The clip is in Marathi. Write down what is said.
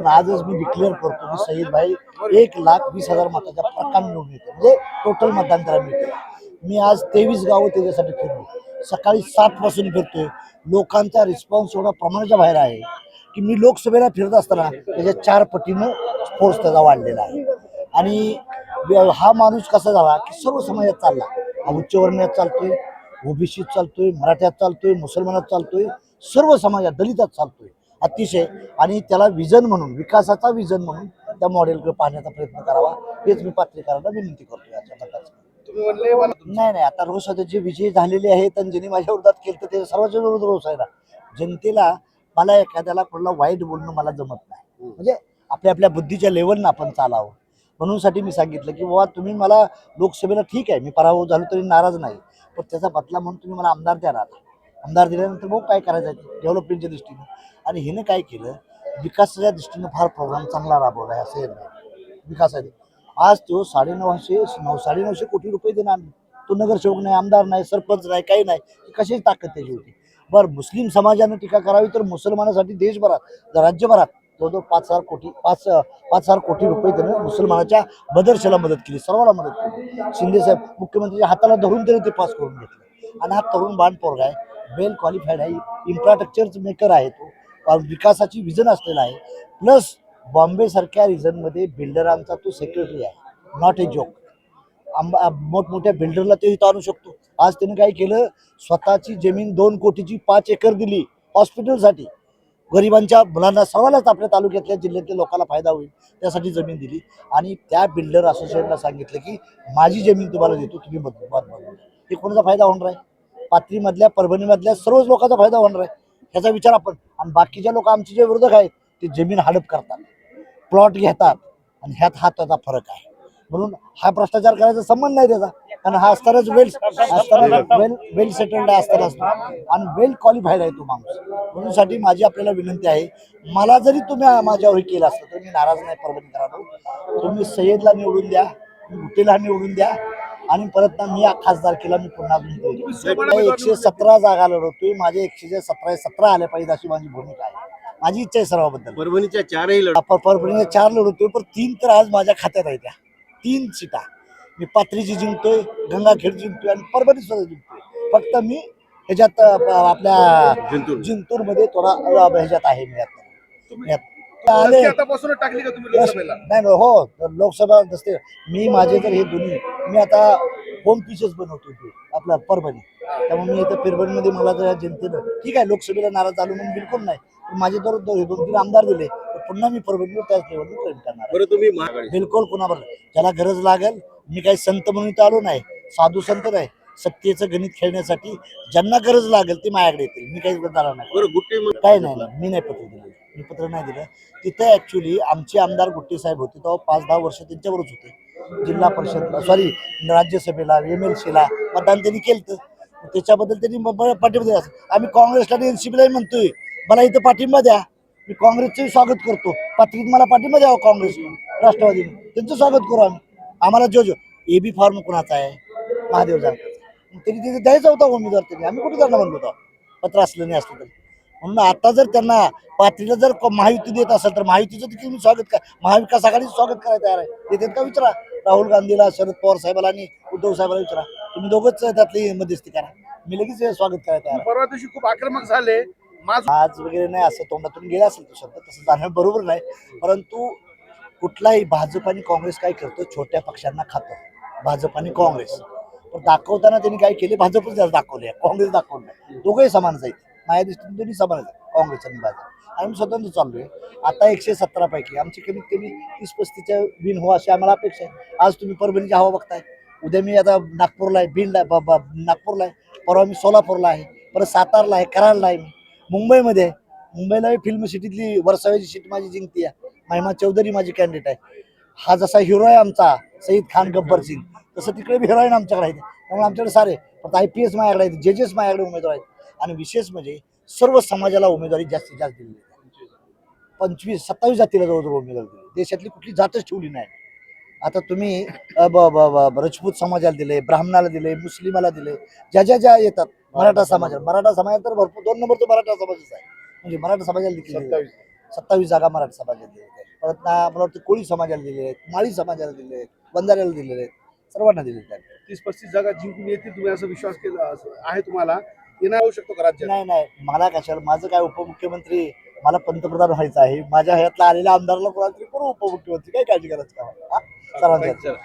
करून आजच मी डिक्लेअर करतो की सईद भाई एक लाख वीस हजार मताच्या प्रकार निवडून येते. म्हणजे टोटल मतदान त्याला मिळते मी आज तेवीस गावं त्याच्यासाठी फिरलो सकाळी सात पासून फिरतोय. लोकांचा रिस्पॉन्स एवढा प्रमाणाच्या बाहेर आहे की मी लोकसभेला फिरत असताना त्याच्या चार पटीनं फोर्स त्याचा वाढलेला आहे. आणि हा माणूस कसा झाला की सर्व समाजात चालला. हा उच्चवर्णीयात चालतोय ओबीसीत चालतोय मराठ्यात चालतोय मुसलमानात चालतोय सर्व समाजात दलितात चालतोय. अतिशय. आणि त्याला विजन म्हणून विकासाचा विजन म्हणून त्या मॉडेलकडे पाहण्याचा प्रयत्न करावा हेच मी पत्रकारांना विनंती करतो याच्या प्रकारचं नाही नाही आता आता जे विजय झालेले आहेत आणि ज्यांनी माझ्या विरोधात केलं ते सर्वांच्या विरोध रोज आहे ना. जनतेला मला एखाद्याला कुठला वाईट बोलणं मला जमत नाही. म्हणजे आपल्या आपल्या बुद्धीच्या लेवलनं आपण चालावं. म्हणूनसाठी मी सांगितलं की बाबा तुम्ही मला लोकसभेला ठीक आहे मी पराभव झालो तरी नाराज नाही. पण त्याचा बदला म्हणून तुम्ही मला आमदार द्या ना आता. आमदार दिल्यानंतर बघू काय करायचं आहे? डेव्हलपमेंटच्या दृष्टीनं. आणि हिनं काय केलं? विकासाच्या दृष्टीनं फार प्रोग्राम चांगला राबवला आहे असं हे नाही विकासाचे आज तो साडेनऊशे नऊ साडेनऊशे कोटी रुपये देणार तो नगरसेवक नाही आमदार नाही सरपंच नाही काही नाही. कशी ताकद त्याची होती? बरं मुस्लिम समाजाने टीका करावी तर मुसलमानासाठी देशभरात राज्यभरात जवळजवळ पाच हजार कोटी पाच पाच हजार कोटी रुपये त्यानं मुसलमानाच्या मदरशाला मदत केली सर्वांना मदत केली. शिंदे साहेब मुख्यमंत्र्यांच्या हाताला धरून त्याने ते पास करून घेतलं. आणि हा तरुण बाण पोरगा आहे. वेल क्वालिफाईड आहे. इन्फ्रास्ट्रक्चर मेकर आहे तो. विकासाची विजन असलेला आहे. प्लस बॉम्बे सारख्या रिजनमध्ये बिल्डरांचा तो सेक्रेटरी आहे. नॉट ए जोक आंबा मोठमोठ्या बिल्डरला ते इथं आणू शकतो. आज त्याने काय केलं? स्वतःची जमीन दोन कोटीची पाच एकर दिली हॉस्पिटलसाठी गरिबांच्या मुलांना सर्वांनाच आपल्या तालुक्यातल्या जिल्ह्यातल्या लोकांना फायदा होईल. त्यासाठी जमीन दिली. आणि त्या बिल्डर असोसिएशनला सांगितलं की माझी जमीन तुम्हाला देतो. तुम्ही बदलू बदलू. हे कोणाचा फायदा होणार आहे? पाथरीमधल्या परभणीमधल्या सर्वच लोकांचा फायदा होणार आहे. ह्याचा विचार आपण. आणि बाकीच्या लोक आमचे जे विरोधक आहेत ते जमीन हडप करतात. प्लॉट घेतात. आणि ह्यात हा त्याचा फरक आहे. म्हणून हा भ्रष्टाचार करायचा संबंध नाही त्याचा. कारण हा असतानाच वेल असताना वेल वेल सेटल्ड असताना असतो आणि वेल क्वालिफाईड आहे तो माणूस. म्हणून साठी माझी आपल्याला विनंती आहे मला जरी तुम्ही माझ्यावर केलं असतं तर मी नाराज नाही परभणी तुम्ही सय्यदला निवडून द्या गुटेला निवडून द्या आणि परत ना मी खासदार केला मी पुन्हा एकशे सतरा जागा लढवतोय. माझे एकशे सतरा सतरा आल्या पाहिजे अशी माझी भूमिका आहे. माझी इच्छा आहे सर्वांबद्दल. परभणीच्या चारही लढ प- परभणीला चार लढवतोय पण तीन तर आज माझ्या खात्यात आहेत त्या तीन सीटा. मी पाथरीची जिंकतोय गंगाखेड जिंकतोय आणि परभणी सुद्धा जिंकतोय. फक्त मी ह्याच्यात आपल्या जिंतूर. जिंतूरमध्ये थोडा ह्याच्यात आहे मी आता. तुम्ही- यात. आले. आतापासून टाकली का तुम्ही लोकसभेला? नाही हो तर लोकसभा नसते मी माझे तर हे दोन्ही. मी आता होम पीसेस बनवतो ते आपला परभणी. त्यामुळे मी इथं परभणीमध्ये मला जर जनतेनं ठीक आहे लोकसभेला नाराज झालो म्हणून बिलकुल नाही. पण माझे तर हे दोन तीन आमदार दिले तर पुन्हा मी परभणीवर त्याच लेवलवर प्रेम करणार तुम्ही बिलकुल कोणावर ज्याला गरज लागेल मी काही संत म्हणून इथं आलो नाही. साधू संत नाही. सत्तेचं गणित खेळण्यासाठी ज्यांना गरज लागेल ते माझ्याकडे येतील. मी काही करणार नाही. काय नाही नाही, मी नाही पत्र दिलं मी पत्र नाही दिलं. तिथे ऍक्च्युली आमचे आमदार गुट्टे साहेब होते. तेव्हा पाच दहा वर्ष त्यांच्यावरच होते. जिल्हा परिषदला सॉरी राज्यसभेला एम एल सीला मतदान त्यांनी केलं त्याच्याबद्दल त्यांनी पाठिंबा दिला. आम्ही काँग्रेसला आणि एनसीपीलाही म्हणतोय मला इथं पाठिंबा द्या. मी काँग्रेसचंही स्वागत करतो. पात्रीत मला पाठिंबा द्यावा काँग्रेस राष्ट्रवादीने त्यांचं स्वागत करू आम्ही. आम्हाला जो जो ए बी फॉर्म कोणाचा आहे? महादेव जानकरचा त्यांनी तिथे द्यायचा होता उमेदवार त्यांनी. आम्ही कुठे त्यांना म्हणलो होतो पत्र असलं नाही असलं तरी. म्हणून आता जर त्यांना पात्रीला जर महायुती देत असेल तर महायुतीचं देखील स्वागत कर महाविकास आघाडीचं स्वागत करायला तयार आहे. देतात का विचारा? राहुल गांधीला शरद पवार साहेबाला आणि उद्धव साहेबाला विचारा. तुम्ही दोघंच त्यातली मध्यस्थी करा. मी लगेच स्वागत करायला तयार आहे. परवा दिवशी खूप आक्रमक झाले. माझ आज वगैरे नाही असं तोंडातून गेला असेल तो शब्द तसं जाणं बरोबर नाही. परंतु कुठलाही भाजप आणि काँग्रेस काय करतो? छोट्या पक्षांना खातं. भाजप आणि काँग्रेस. पण दाखवताना त्यांनी काय केले? भाजपच जास्त दाखवले काँग्रेस दाखवलं नाही दोघंही समानच आहेत. माझ्या दृष्टीने दोन्ही समानच काँग्रेस आणि भाजप. आम्ही स्वतंत्र चाललोय आता एकशे सतरा पैकी आमची कमीत कमी तीस पस्तीच्या बिन हो अशी आम्हाला अपेक्षा आहे. आज तुम्ही परभणीची हवा बघताय. उद्या मी आता नागपूरला आहे बीडला आहे, नागपूरला आहे. परवा मी सोलापूरला आहे. परत सातारला आहे कराडला आहे मी. मुंबईमध्ये आहे. मुंबईला फिल्म सिटीतली वर्षावेची सीट माझी जिंकती आहे महिमा चौधरी माझी कॅन्डिडेट आहे. हा जसा हिरो आहे आमचा सईद खान गब्बर सिंग. तसं तिकडे बी हिरोईन आमच्याकडे आहे त्यामुळे आमच्याकडे सारे फक्त आय पी एस माझ्याकडे आहेत जजेस माझ्याकडे उमेदवार आहेत. आणि विशेष म्हणजे सर्व समाजाला उमेदवारी जास्तीत जास्त दिली आहे. पंचवीस सत्तावीस जातीला जवळजवळ उमेदवार दिली देशातली कुठली जातच ठेवली नाही. आता तुम्ही राजपूत समाजाला दिले ब्राह्मणाला दिले मुस्लिमाला दिले ज्या ज्या ज्या येतात मराठा समाजाला. मराठा समाजात तर भरपूर दोन नंबर तो मराठा समाजच आहे. म्हणजे मराठा समाजाला देखील दिले. सत्तावीस. सत्तावीस जागा मराठा समाजात दिल्या परत ना मला वाटतं कोळी समाजाला दिले आहेत माळी समाजाला दिले आहेत बंजाऱ्याला दिलेले आहेत सर्वांना दिलेले आहेत. तीस पस्तीस जागा जिंकून येतील तुम्ही असं विश्वास केला आहे तुम्हाला? येणार होऊ शकतो का राज्यात? नाही नाही. मला कशाला माझं काय उपमुख्यमंत्री मला पंतप्रधान व्हायचं आहे. माझ्या हयातला आलेल्या आमदाराला कोणाला तरी करू उपमुख्यमंत्री काय काळजी करायचं का? मला? हा?